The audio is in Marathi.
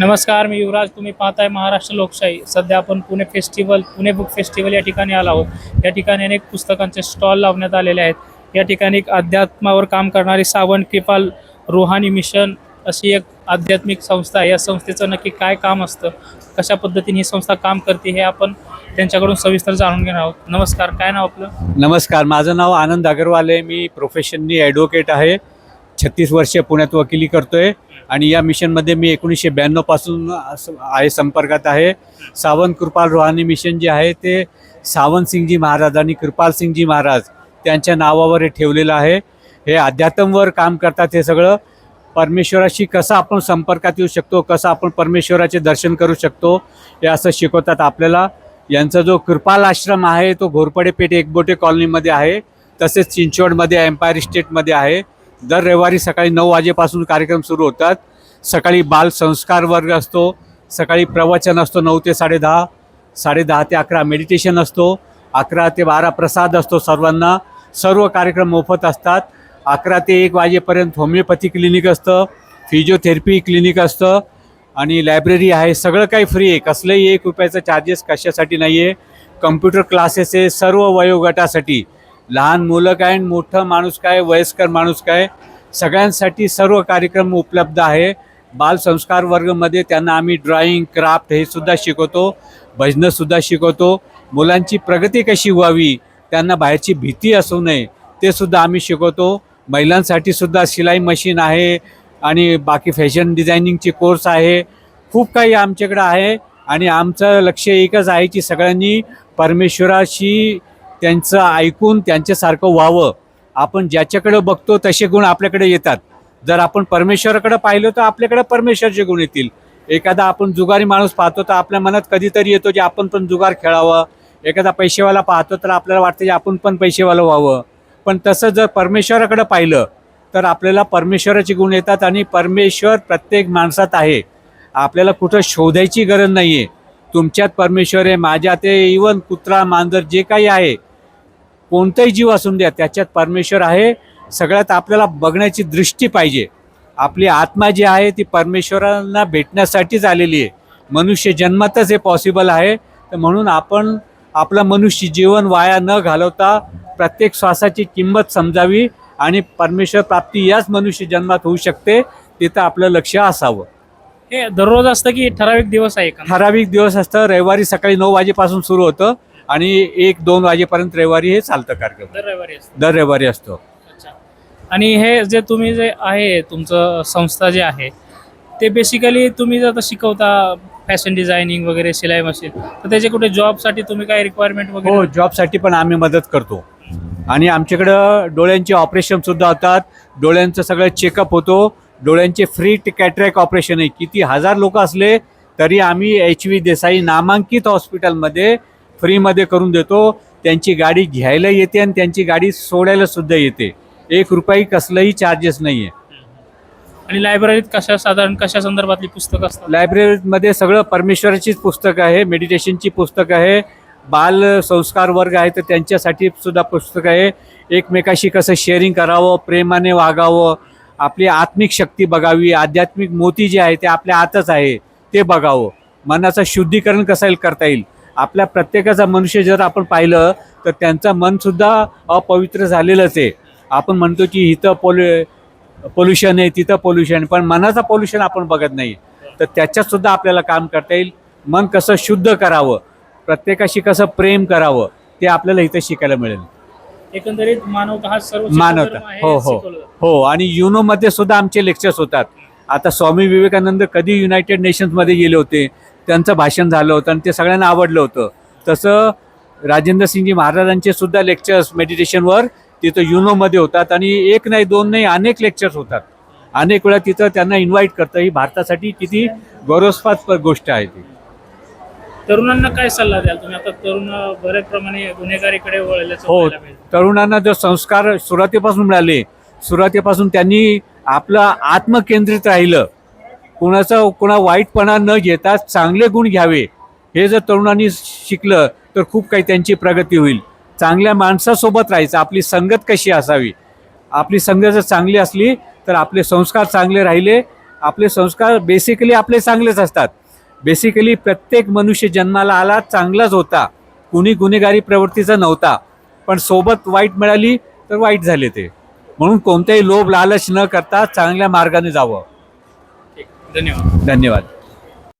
नमस्कार मी युवराज. तुम्ही पाहताय महाराष्ट्र लोकशाही. सध्या आपण Pune festival Pune book festival या ठिकाणी आलो आहोत. या ठिकाणी अनेक पुस्तकांचे स्टॉल लावण्यात आलेले आहेत. या ठिकाणी एक अध्यात्मावर काम करणारी सावंत कृपाल रुहानी मिशन अशी एक आध्यात्मिक संस्था आहे. या संस्थेचं नक्की काय काम असतं? कशा पद्धतीने ही संस्था काम करते हे आपण त्यांच्याकडून सविस्तर जाणून घेणार आहोत. नमस्कार काय नाव आपलं? नमस्कार माझं नाव आनंद अगरवाल आहे. मी प्रोफेशननी ॲडव्होकेट आहे. छत्तीस वर्ष पुण्यात वकिली करतोय. आणि या मिशनमध्ये मी एकोणीसशे ब्याण्णवपासून असं आहे संपर्कात आहे. सावंत कृपाल रोहानी मिशन जे आहे ते सावंत सिंगजी महाराज आणि कृपाल सिंगजी महाराज त्यांच्या नावावर हे ठेवलेलं आहे. हे अध्यात्मवर काम करतात हे सगळं. परमेश्वराशी कसं आपण संपर्कात येऊ शकतो कसं आपण परमेश्वराचे दर्शन करू शकतो हे असं शिकवतात आपल्याला. यांचा जो कृपाल आश्रम आहे तो घोरपडे पेठ एकबोटे कॉलनीमध्ये आहे. तसेच चिंचवडमध्ये एम्पायर इस्टेटमध्ये आहे. दर रविवारी सकाळी नऊ वाजेपासून कार्यक्रम सुरू होतात. सकाळी बाल संस्कार वर्ग असतो सकाळी प्रवचन असतो नऊ ते साडेदहा साडेदहा ते अकरा मेडिटेशन असतो अकरा ते बारा प्रसाद असतो सर्वांना. सर्व कार्यक्रम मोफत असतात. अकरा ते एक वाजेपर्यंत होमिओपॅथी क्लिनिक असतं फिजिओथेरपी क्लिनिक असतं आणि लायब्ररी आहे. सगळं काही फ्री आहे. कसलंही एक रुपयाचं चार्जेस कशासाठी नाही आहे कम्प्युटर क्लासेस आहे. सर्व वयोगटासाठी. लहान मुलं काय आणि मोठं माणूस काय वयस्कर माणूस काय सगळ्यांसाठी सर्व कार्यक्रम उपलब्ध आहे. बाल संस्कार वर्गमध्ये त्यांना आम्ही ड्रॉइंग क्राफ्ट हे सुद्धा शिकवतो भजनंसुद्धा शिकवतो. मुलांची प्रगती कशी व्हावी त्यांना बाहेरची भीती असू नये ते सुद्धा आम्ही शिकवतो. महिलांसाठी सुद्धा शिलाई मशीन आहे आणि बाकी फॅशन डिझायनिंगचे कोर्स आहे. खूप काही आमच्याकडं आहे आणि आमचं लक्ष एकच आहे की सगळ्यांनी परमेश्वराशी त्यांचं ऐकून त्यांच्यासारखं व्हावं. आपण ज्याच्याकडे बघतो तसे गुण आपल्याकडे येतात. जर आपण परमेश्वराकडे पाहिलं तर आपल्याकडे परमेश्वरचे गुण येतील. एखादा आपण जुगारी माणूस पाहतो तर आपल्या मनात कधीतरी येतो की आपण पण जुगार खेळावं. एखादा पैसेवाला पाहतो तर आपल्याला वाटतं की आपण पण पैसेवाला व्हावं. पण तसं जर परमेश्वराकडे पाहिलं तर आपल्याला परमेश्वराचे गुण येतात आणि परमेश्वर प्रत्येक माणसात आहे. आपल्याला कुठं शोधायची गरज नाही आहे तुमच्यात परमेश्वर आहे माझ्यात आहे इवन कुत्रा मांजर जे काही आहे. कोणताही जीव असून द्या त्याच्यात परमेश्वर आहे. सगळ्यात आपल्याला बघण्याची दृष्टी पाहिजे. आपली आत्मा जी आहे ती परमेश्वरांना भेटण्यासाठीच आलेली आहे. मनुष्य जन्मातच हे पॉसिबल आहे. तर म्हणून आपण आपलं मनुष्य जीवन वाया न घालवता प्रत्येक श्वासाची किंमत समजावी आणि परमेश्वर प्राप्ती याच मनुष्य जन्मात होऊ शकते तिथं आपलं लक्ष असावं. हे दररोज असतं की ठराविक दिवस आहे का? ठराविक दिवस असतं. रविवारी सकाळी नऊ वाजेपासून सुरू होतं. आणि एक दोन वाजेपर्यंत रविवारी हे चालतं कार्यक्रम. दर रविवारी असतं. दर रविवारी असतो. अच्छा. आणि हे जे तुम्ही जे आहे तुमचं संस्था जे आहे ते बेसिकली तुम्ही जर आता शिकवता फॅशन डिझायनिंग वगैरे शिलाई मशीन तर त्याचे कुठे जॉबसाठी तुम्ही काय रिक्वायरमेंट हो वगैरे जॉबसाठी पण आम्ही मदत करतो. आणि आमच्याकडं डोळ्यांचे ऑपरेशन सुद्धा होतात. डोळ्यांचं सगळं चेकअप होतो. डोळ्यांचे फ्री कॅटरॅक ऑपरेशन आहे. किती हजार लोक असले तरी आम्ही एच व्ही देसाई नामांकित हॉस्पिटलमध्ये फ्रीमध्ये करून देतो. त्यांची गाडी घ्यायला येते आणि त्यांची गाडी सोडायला सुद्धा येते. एक रुपयाही कसलंही चार्जेस नाही आहे आणि लायब्ररीत कशा साधारण कशा संदर्भातली पुस्तकं असतात? लायब्ररीमध्ये सगळं परमेश्वराचीच पुस्तकं आहे मेडिटेशनची पुस्तकं आहे बाल संस्कार वर्ग आहे तर त्यांच्यासाठी सुद्धा पुस्तक आहे. एकमेकाशी कसं शेअरिंग करावं प्रेमाने वागावं आपली आत्मिक शक्ती बघावी आध्यात्मिक मोती जे आहे ते आपल्या आतच आहे ते बघावं. मनाचं शुद्धीकरण कसं करता येईल? आपल्या प्रत्येकाचा मनुष्य जर आपण पाहिलं तर त्यांचं मनसुद्धा अपवित्र झालेलंच आहे. आपण म्हणतो की इथं पोल्यु पोल्युशन आहे तिथं पोल्युशन पण मनाचं पोल्युशन आपण बघत नाही. तर त्याच्यात सुद्धा आपल्याला काम करता येईल. मन कसं शुद्ध करावं प्रत्येकाशी कसं प्रेम करावं ते आपल्याला इथं शिकायला मिळेल. एकंदरीत मानवता हा सर्व मानवता. हो हो. हो आणि युनोमध्ये सुद्धा आमचे लेक्चर्स होतात. आता स्वामी विवेकानंद कधी युनायटेड नेशन्समध्ये गेले होते? त्यांचं भाषण झालं होतं आणि ते सगळ्यांना आवडलं होतं. तसं राजेंद्र सिंगजी महाराजांचे सुद्धा लेक्चर्स मेडिटेशनवर तिथं युनोमध्ये होतात आणि एक नाही दोन नाही अनेक लेक्चर्स होतात. अनेक वेळा तिथं त्यांना इन्व्हाइट करतं. ही भारतासाठी किती गौरवस्पाद गोष्ट आहे ती. तरुणांना काय सल्ला द्याल तुम्ही? आता तरुण बऱ्याच प्रमाणे गुन्हेगारीकडे वळल्याचं हो. तरुणांना जर संस्कार सुरुवातीपासून मिळाले सुरुवातीपासून त्यांनी आपलं आत्मकेंद्रित राहिलं कुणाचा कुणा वाईटपणा न घेता चांगले गुण घ्यावे. हे जर तरुणांनी शिकलं तर खूप काही त्यांची प्रगती होईल. चांगल्या माणसासोबत राहायचं आपली संगत कशी असावी? आपली संगत जर चांगली असली तर आपले संस्कार चांगले राहिले. आपले संस्कार बेसिकली आपले चांगलेच असतात. बेसिकली प्रत्येक मनुष्य जन्माला आला चांगलाच होता. कुणी गुन्हेगारी प्रवृत्तीचा नव्हता. पण सोबत वाईट मिळाली तर वाईट झाले ते. म्हणून कोणत्याही लोभ लालच न करता चांगल्या मार्गाने जावं. धन्यवाद. धन्यवाद.